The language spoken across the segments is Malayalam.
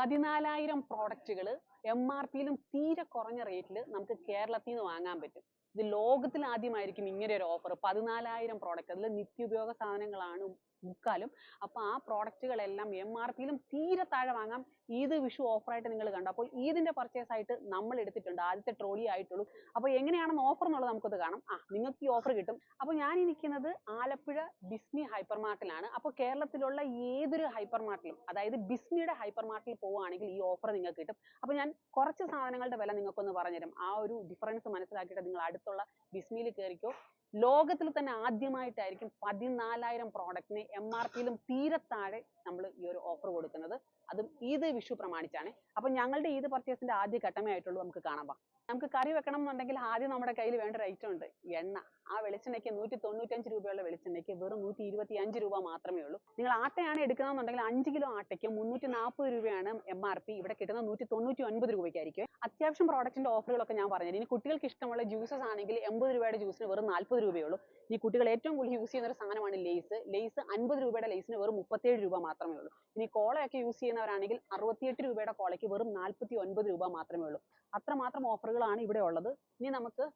പതിനാലായിരം പ്രോഡക്റ്റുകൾ എം ആർ പിയിലും തീരെ കുറഞ്ഞ റേറ്റിൽ നമുക്ക് കേരളത്തിൽ നിന്ന് വാങ്ങാൻ പറ്റും. ഇത് ലോകത്തിൽ ആദ്യമായിരിക്കും ഇങ്ങനെ ഒരു ഓഫർ പതിനാലായിരം പ്രോഡക്റ്റ് അതിൽ നിത്യോപയോഗ സാധനങ്ങളാണ് മുക്കാലും. അപ്പോൾ ആ പ്രോഡക്റ്റുകളെല്ലാം എം ആർ പിയിലും തീരെ താഴെ വാങ്ങാം. ഈദ് വിഷു ഓഫറായിട്ട് നിങ്ങൾ കണ്ടു? അപ്പോൾ ഈദിന്റെ പർച്ചേസ് ആയിട്ട് നമ്മൾ എടുത്തിട്ടുണ്ട്. ആദ്യത്തെ ട്രോളി ആയിട്ടുള്ളൂ. അപ്പോൾ എങ്ങനെയാണെന്ന് ഓഫർ എന്നുള്ളത് നമുക്കത് കാണാം. ആ നിങ്ങൾക്ക് ഈ ഓഫർ കിട്ടും. അപ്പോൾ ഞാൻ ഈ നിൽക്കുന്നത് ആലപ്പുഴ ബിസ്മി ഹൈപ്പർ മാർട്ടിലാണ് അപ്പോൾ കേരളത്തിലുള്ള ഏതൊരു ഹൈപ്പർ മാർട്ടിലും അതായത് ബിസ്മിയുടെ ഹൈപ്പർ മാർട്ടിൽ പോവുകയാണെങ്കിൽ ഈ ഓഫർ നിങ്ങൾക്ക് കിട്ടും. അപ്പോൾ ഞാൻ കുറച്ച് സാധനങ്ങളുടെ വില നിങ്ങൾക്കൊന്ന് പറഞ്ഞുതരും. ആ ഒരു ഡിഫറൻസ് മനസ്സിലാക്കിയിട്ട് നിങ്ങൾ അടുത്തുള്ള ബിസ്മിയിൽ കയറിക്കോ. ലോകത്തിൽ തന്നെ ആദ്യമായിട്ടായിരിക്കും പതിനാലായിരം പ്രോഡക്റ്റിന് എം ആർ പിയിലും തീരെ താഴെ നമ്മൾ ഈ ഒരു ഓഫർ കൊടുക്കുന്നത്. അതും ഈദ് വിഷു പ്രമാണിച്ചാണ്. അപ്പൊ ഞങ്ങളുടെ ഈദ് പർച്ചേസിന്റെ ആദ്യ ഘട്ടമേ ആയിട്ടുള്ളൂ. നമുക്ക് കാണാം നമുക്ക് കറി വെക്കണം എന്നുണ്ടെങ്കിൽ ആദ്യം നമ്മുടെ കയ്യിൽ വേണ്ട ഒരു ഐറ്റം ഉണ്ട്. എണ്ണ. ആ വെളിച്ചെണ്ണയ്ക്ക് നൂറ്റി തൊണ്ണൂറ്റഞ്ച് രൂപയുള്ള വെളിച്ചെണ്ണയ്ക്ക് വെറും നൂറ്റി ഇരുപത്തി അഞ്ച് രൂപ മാത്രമേ ഉള്ളൂ. നിങ്ങൾ ആട്ടയാണ് എടുക്കുന്നതെന്നുണ്ടെങ്കിൽ അഞ്ച് കിലോ ആട്ടയ്ക്ക് മുന്നൂറ്റി നാൽപ്പത് രൂപയാണ് എം ആർ പി ഇവിടെ കിട്ടുന്നത് നൂറ്റി തൊണ്ണൂറ്റി ഒൻപത് രൂപയ്ക്കായിരിക്കും അത്യാവശ്യം പ്രോഡക്റ്റിന്റെ ഓഫറുകളൊക്കെ ഞാൻ പറഞ്ഞു ഇനി കുട്ടികൾക്ക് ഇഷ്ടമുള്ള ജ്യൂസസ് ആണെങ്കിൽ എൺപത് രൂപയുടെ ജ്യൂസിന് വെറും നാൽപ്പത് രൂപയേ ഉള്ളൂ ഈ കുട്ടികൾ ഏറ്റവും കൂടുതൽ യൂസ് ചെയ്യുന്ന ഒരു സാധനമാണ് ലേസ് ലേസ് അൻപത് രൂപയുടെ ലേസിന് വെറും മുപ്പത്തേഴ് രൂപ മാത്രമേ ഉള്ളൂ. ഇനി കോളയൊക്കെ യൂസ് ചെയ്യുന്നവരാണെങ്കിൽ അറുപത്തിയെട്ട് രൂപയുടെ കോളയ്ക്ക് വെറും നാൽപ്പത്തി ഒൻപത് രൂപ മാത്രമേ ഉള്ളൂ. അത്രമാത്രം ഓഫറുകളാണ് ഇവിടെ ഉള്ളത്. ഇനി നമുക്ക്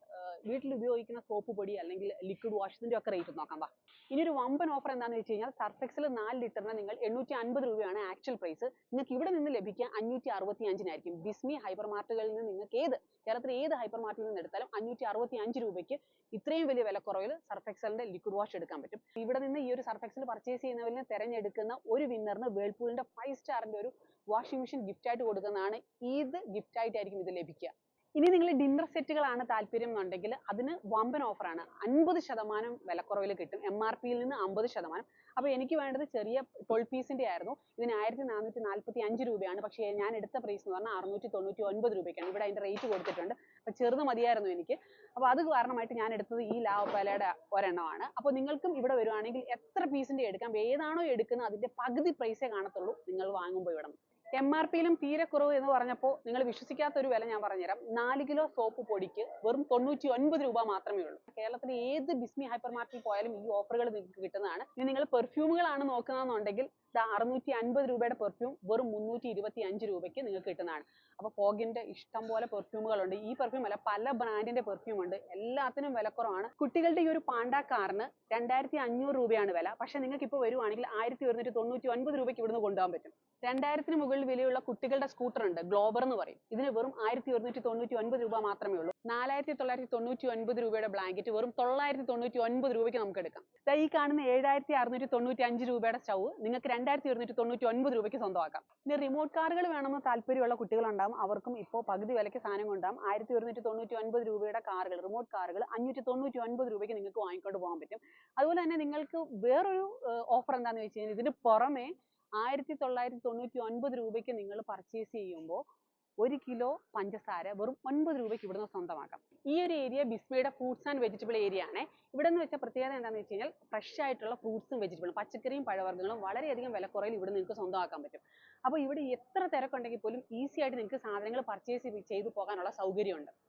വീട്ടിൽ ഉപയോഗിക്കുന്ന സോപ്പ് പൊടി അല്ലെങ്കിൽ ലിക്വിഡ് വാഷ് ഇതിന്റെ ഒക്കെ റേറ്റ് നോക്കാം വാ. ഇനി ഒരു വമ്പൻ ഓഫർ എന്താണെന്ന് വെച്ച് കഴിഞ്ഞാൽ സർഫെക്സിൽ നാല് ലിറ്ററിന് നിങ്ങൾ എണ്ണൂറ്റി അൻപത് രൂപയാണ് ആക്ച്വൽ പ്രൈസ് നിങ്ങൾക്ക് ഇവിടെ നിന്ന് ലഭിക്കുക അഞ്ഞൂറ്റി അറുപത്തി അഞ്ചിനായിരിക്കും ബിസ്മി ഹൈപ്പർ മാർട്ടുകളിൽ നിന്ന് നിങ്ങൾക്ക് ഏത് കേരളത്തിൽ ഏത് ഹൈപ്പർ മാർട്ടിൽ നിന്ന് എടുത്താലും അഞ്ഞൂറ്റി അറുപത്തി അഞ്ച് രൂപയ്ക്ക് ഇത്രയും വലിയ വിലക്കുറവിൽ സർഫെക്സലിന്റെ ലിക്വിഡ് വാഷ് എടുക്കാൻ പറ്റും. ഇവിടെ നിന്ന് ഈ ഒരു സർഫെക്സൽ പർച്ചേസ് ചെയ്യുന്നവരിൽ നിന്ന് തിരഞ്ഞെടുക്കുന്ന ഒരു വിന്നറിന് വേൾപൂളിന്റെ ഫൈവ് സ്റ്റാറിന്റെ ഒരു വാഷിംഗ് മെഷീൻ ഗിഫ്റ്റ് ആയിട്ട് കൊടുക്കുന്നതാണ്. ഇത് ഗിഫ്റ്റ് ആയിട്ടായിരിക്കും ഇത് ലഭിക്കുക. ഇനി നിങ്ങൾ ഡിന്നർ സെറ്റുകളാണ് താല്പര്യം എന്നുണ്ടെങ്കിൽ അതിന് വമ്പൻ ഓഫറാണ് അൻപത് ശതമാനം വിലക്കുറവിൽ കിട്ടും. എം ആർ പിയിൽ നിന്ന് അമ്പത് ശതമാനം. അപ്പോൾ എനിക്ക് വേണ്ടത് ചെറിയ ട്വൽവ് പീസിന്റെ ആയിരുന്നു. ഇതിന് ആയിരത്തി നാനൂറ്റി നാൽപ്പത്തി അഞ്ച് രൂപയാണ്. പക്ഷേ ഞാൻ എടുത്ത പ്രൈസ് എന്ന് പറഞ്ഞാൽ അറുന്നൂറ്റി തൊണ്ണൂറ്റി ഒൻപത് രൂപയ്ക്കാണ്. ഇവിടെ അതിന്റെ റേറ്റ് കൊടുത്തിട്ടുണ്ട്. അപ്പോൾ ചെറുത് മതിയായിരുന്നു എനിക്ക്. അപ്പോൾ അത് കാരണമായിട്ട് ഞാൻ എടുത്തത് ഈ ലാവപ്പാലയുടെ ഒരെണ്ണമാണ്. അപ്പോൾ നിങ്ങൾക്കും ഇവിടെ വരുവാണെങ്കിൽ എത്ര പീസിന്റെ എടുക്കാം? ഏതാണോ എടുക്കുന്നത്? അതിന്റെ പകുതി പ്രൈസേ കാണത്തുള്ളൂ. നിങ്ങൾ വാങ്ങുമ്പോൾ ഇവിടെ എം ആർ പിയിലും തീരെ കുറവ് എന്ന് പറഞ്ഞപ്പോൾ നിങ്ങൾ വിശ്വസിക്കാത്ത ഒരു വില ഞാൻ പറഞ്ഞുതരാം. നാല് കിലോ സോപ്പ് പൊടിക്ക് വെറും തൊണ്ണൂറ്റി ഒൻപത് രൂപ മാത്രമേ ഉള്ളൂ. കേരളത്തിലെ ഏത് ബിസ്മി ഹൈപ്പർ മാർക്കറ്റിൽ പോയാലും ഈ ഓഫറുകൾ നിങ്ങൾക്ക് കിട്ടുന്നതാണ്. ഇനി നിങ്ങൾ പെർഫ്യൂമുകളാണ് നോക്കുന്നതെന്നുണ്ടെങ്കിൽ അറുന്നൂറ്റി അൻപത് രൂപയുടെ പെർഫ്യൂം വെറും മുന്നൂറ്റി ഇരുപത്തി അഞ്ച് രൂപയ്ക്ക് നിങ്ങൾക്ക് കിട്ടുന്നതാണ്. അപ്പോൾ ഫോഗിന്റെ ഇഷ്ടം പോലെ പെർഫ്യൂമുകളുണ്ട്. ഈ പെർഫ്യൂം അല്ല പല ബ്രാൻഡിന്റെ പെർഫ്യൂം ഉണ്ട്. എല്ലാത്തിനും വിലക്കുറവാണ് കുട്ടികളുടെ ഈ ഒരു പാണ്ട കാറിന് രണ്ടായിരത്തി അഞ്ഞൂറ് രൂപയാണ് വില. പക്ഷേ നിങ്ങൾക്ക് ഇപ്പോൾ വരുവാണെങ്കിൽ ആയിരത്തി ഒരുന്നൂറ്റി തൊണ്ണൂറ്റി ഒൻപത് രൂപയ്ക്ക് ഇവിടുന്ന് കൊണ്ടുപോകാൻ പറ്റും. രണ്ടായിരത്തിന് മുകളിൽ വിലയുള്ള കുട്ടികളുടെ സ്കൂട്ടർ ഉണ്ട് ഗ്ലോബർ എന്ന് പറയും. ഇതിന് വെറും ആയിരത്തി ഒരുന്നൂറ്റി തൊണ്ണൂറ്റി ഒൻപത് രൂപ മാത്രമേ ഉള്ളൂ. നാലായിരത്തി തൊള്ളായിരത്തി തൊണ്ണൂറ്റി ഒൻപത് രൂപയുടെ ബ്ലാങ്കറ്റ് വെറും തൊള്ളായിരത്തി തൊണ്ണൂറ്റി ഒൻപത് രൂപയ്ക്ക് നമുക്ക് എടുക്കാം ദാ ഈ കാണുന്ന ഏഴായിരത്തി അറുന്നൂറ്റി തൊണ്ണൂറ്റി അഞ്ച് രൂപയുടെ സ്റ്റൗ നിങ്ങൾക്ക് രണ്ടായിരത്തി ഒരുന്നൂറ്റി തൊണ്ണൂറ്റി ഒൻപത് രൂപയ്ക്ക് സ്വന്തമാക്കാം. ഇനി റിമോട്ട് കാറുകൾ വേണമെന്ന് താല്പര്യമുള്ള കുട്ടികളുണ്ടാവും. അവർക്കും ഇപ്പോൾ പകുതി വിലയ്ക്ക് സാധനം കൊണ്ടാകും ആയിരത്തി ഒരുന്നൂറ്റി തൊണ്ണൂറ്റി ഒൻപത് രൂപയുടെ കാറുകൾ റിമോട്ട് കാറുകൾ അഞ്ഞൂറ്റി തൊണ്ണൂറ്റി ഒൻപത് രൂപയ്ക്ക് നിങ്ങൾക്ക് വാങ്ങിക്കൊണ്ട് പോകാൻ പറ്റും. അതുപോലെ തന്നെ നിങ്ങൾക്ക് വേറൊരു ഓഫർ എന്താണെന്ന് വെച്ച് കഴിഞ്ഞാൽ ഇതിന് പുറമെ ആയിരത്തി തൊള്ളായിരത്തി തൊണ്ണൂറ്റി ഒൻപത് രൂപയ്ക്ക് നിങ്ങൾ പർച്ചേസ് ചെയ്യുമ്പോൾ ഒരു കിലോ പഞ്ചസാര വെറും ഒൻപത് രൂപയ്ക്ക് ഇവിടുന്ന് സ്വന്തമാക്കാം. ഈ ഒരു ഏരിയ ബിസ്മയുടെ ഫ്രൂട്ട്സ് ആൻഡ് വെജിറ്റബിൾ ഏരിയ ആണ്. ഇവിടെ നിന്ന് വെച്ച പ്രത്യേകത എന്താണെന്ന് വെച്ച് കഴിഞ്ഞാൽ ഫ്രഷ് ആയിട്ടുള്ള ഫ്രൂട്ട്സും വെജിറ്റബിളും പച്ചക്കറിയും പഴവർഗങ്ങളും വളരെയധികം വിലക്കുറയിൽ ഇവിടെ നിങ്ങൾക്ക് സ്വന്തമാക്കാൻ പറ്റും. അപ്പോൾ ഇവിടെ എത്ര തിരക്കുണ്ടെങ്കിൽ പോലും ഈസി ആയിട്ട് നിങ്ങൾക്ക് സാധനങ്ങൾ പർച്ചേസ് ചെയ്തു പോകാനുള്ള സൗകര്യമുണ്ട്.